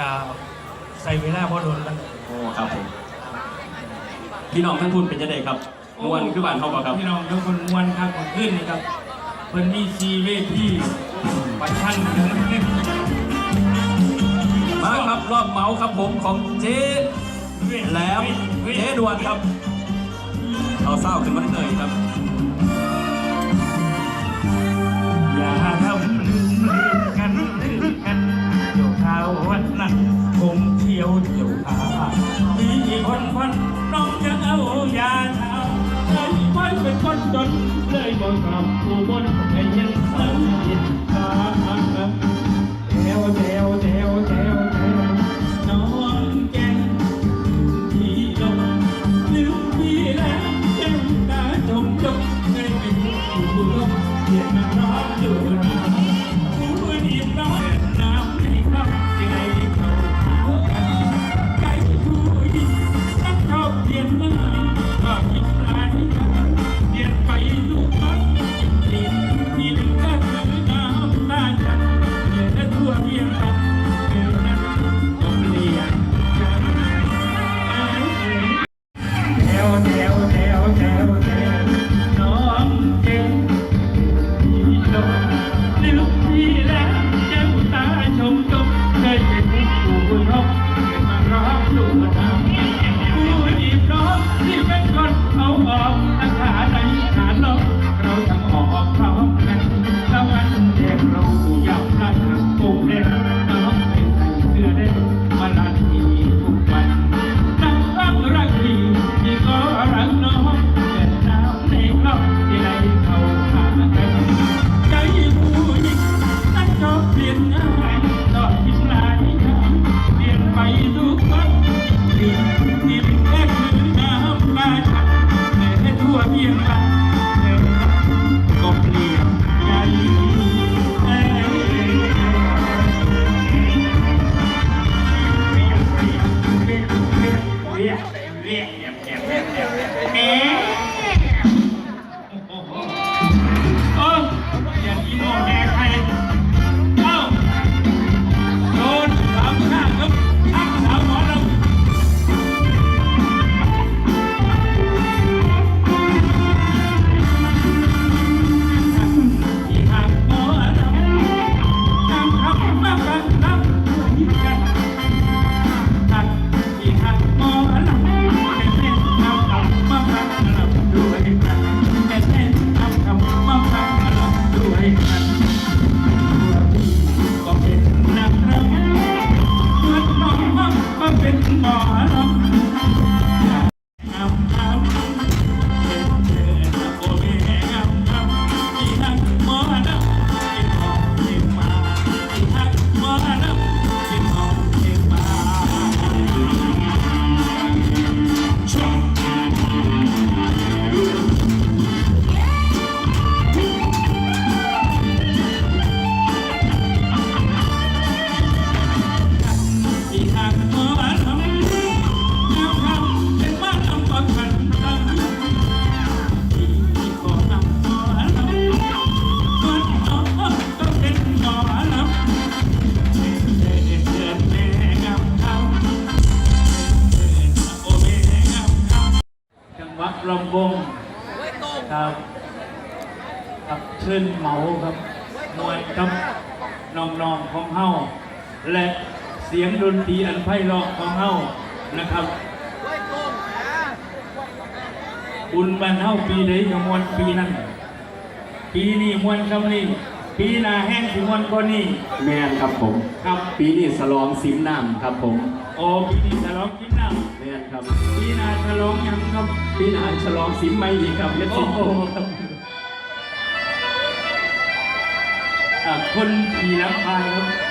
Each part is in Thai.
กัไซเวล่าพอดนแล้โอ้ครับผมพี่น้องท่านพูนเป็นจะได้ครับมวนคือบ้านเขาบ่ครับพี่น้องทุกคนม้วนครับผนขึ้นนะครับเพิ่นมีซีเวทีปัจชันมาครับรอบเมาส์ครับผมของเจ๊แหลมเจ๊ดวนครับเอาเศร้าขึ้นมาได้เลยครับ ผู้ ครับครับชื่นเหมาครับมวยครับน้องๆของเฮ้าและเสียงดนตรีอันไพเราะของเฮ้านะครับอุ่นบันเฮาปีใดก็มวนปีนั้น ปีนี้มวลคำนี้ปีหนาแห้งถึงวันก็นี่แมนครับผม ครับปีนี้สลองสิมน้ำครับผม โอ้ปีนี้สลองสิมน้ำแมน ครับปีนาฉลองยังครับปีนาฉลองสิมไม่ดีครับและสิมครับคนขี่ลังพายครับ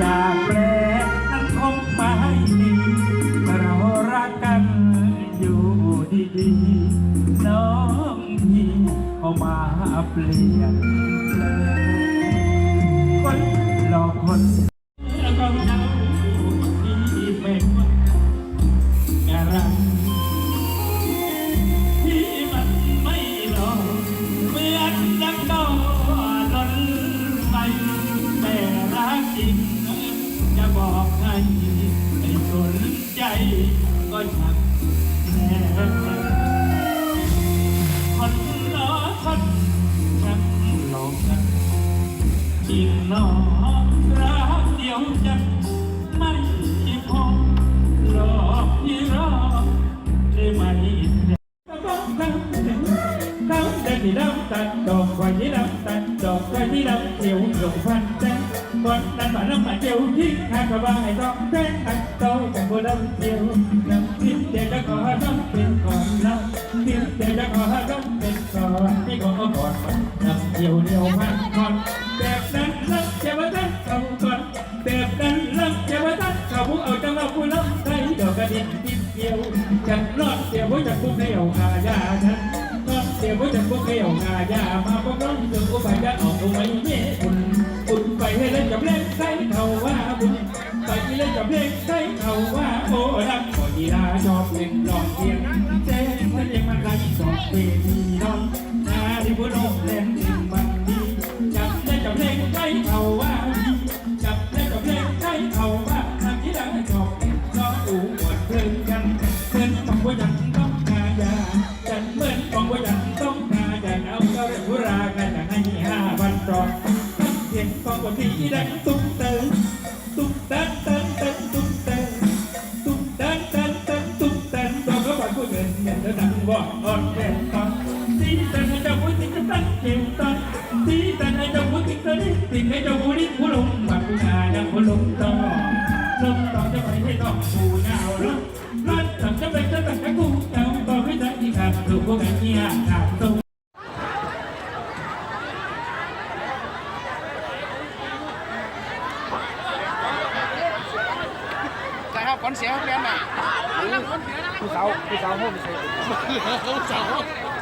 จากแปรนั้นคงไม่ดีเรารักกันอยู่ดีๆน้องพี่เข้ามาเปลี่ยน tan đòn quay đi làm tan đòn quay đi làm chiều rụng phan tan con tan bản năm mà chiều thiên hai cả ba hai con tan tan tôi chẳng có đông chiều năm thiên để đã có đông bên còn năm thiên để đã có đông bên còn đi có còn năm chiều điều phan con đẹp đến lắm chả bắt tan không còn đẹp đến lắm chả bắt tan không muốn ở trong lòng vui lắm thấy được cái đi tìm chiều chẳng lo chiều với chẳng cũng theo hà gia thân con chiều với chẳng ายามาพบบนั้นรักจะมาตั้งเขาเองเดอกกระดิ่งทิพย์เดียวจันรอดเดียวว่าจะผู้เดียวขายาฉันเดี๋ยวว่าจะพวกเกี่ยวงายามาพวกน้องถึงอุบายจะออกอุบายเม่อุ่นอุ่นไปให้เล่นกับเล่นใส่เขาว่าบุญไปเล่นกับเล่นใส่เขาว่าโอ้รักก็ดีลาชอบเล่นร้องเพียงเจ๊มันยังมันไรสองเวทีน้องนาที่ผู้น้องเล่นสิ่งมันดีจับเล่นกับเล่นใส่เขาว่า ตังตุ้มเติมตุ้มเติมเติมเติมตุ้มเติมตุ้มเติมเติมเติมตุ้มเติมดอกก็บอกผู้เงินเงินแล้วดังบอกอ่อนแรงตอนสีต่ให้เจ้าผู้ที่จะตั้งเกี่ยวตอนสีต่ให้เจ้าผู้ที่จะด้สิ่งให้เจ้าผู้ที่ผู้ลงมาผู้งานยังผู้ลงต่อลงต่อจะไปให้ต้องผู้หนาวร้อนร้อนต่างจะไปจะต่างกูเจ้าต่อให้ได้อีกครับถูกพวกไอ้เนี่ยขาด 不走，不走，我不你。好。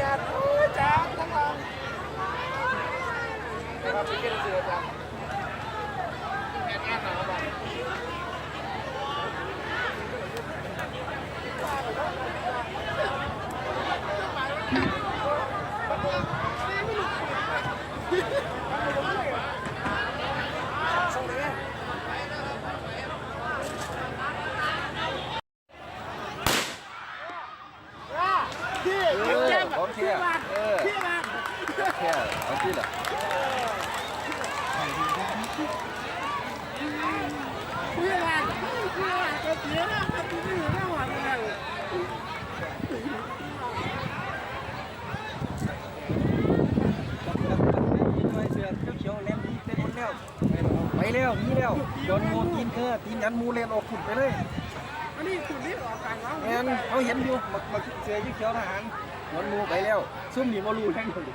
ผู้สาวผู้าวห้องผู้สาวผู้สาวของเที่ยเออเที่ ยเอาที่ละเสือเขียวๆเล่นเต้นหมดแล้วไปแล้วมีแล้วโดนงูกินเออทีมยันมูเลนออกขุนไปเลยอันนี้คุณนี่ออกกลางแล้วแอนเขาเห็นอยู่มามาเสือเขียวทหารโดนงูไปแล้วซุ่มหนีมาลูแท่งอยู่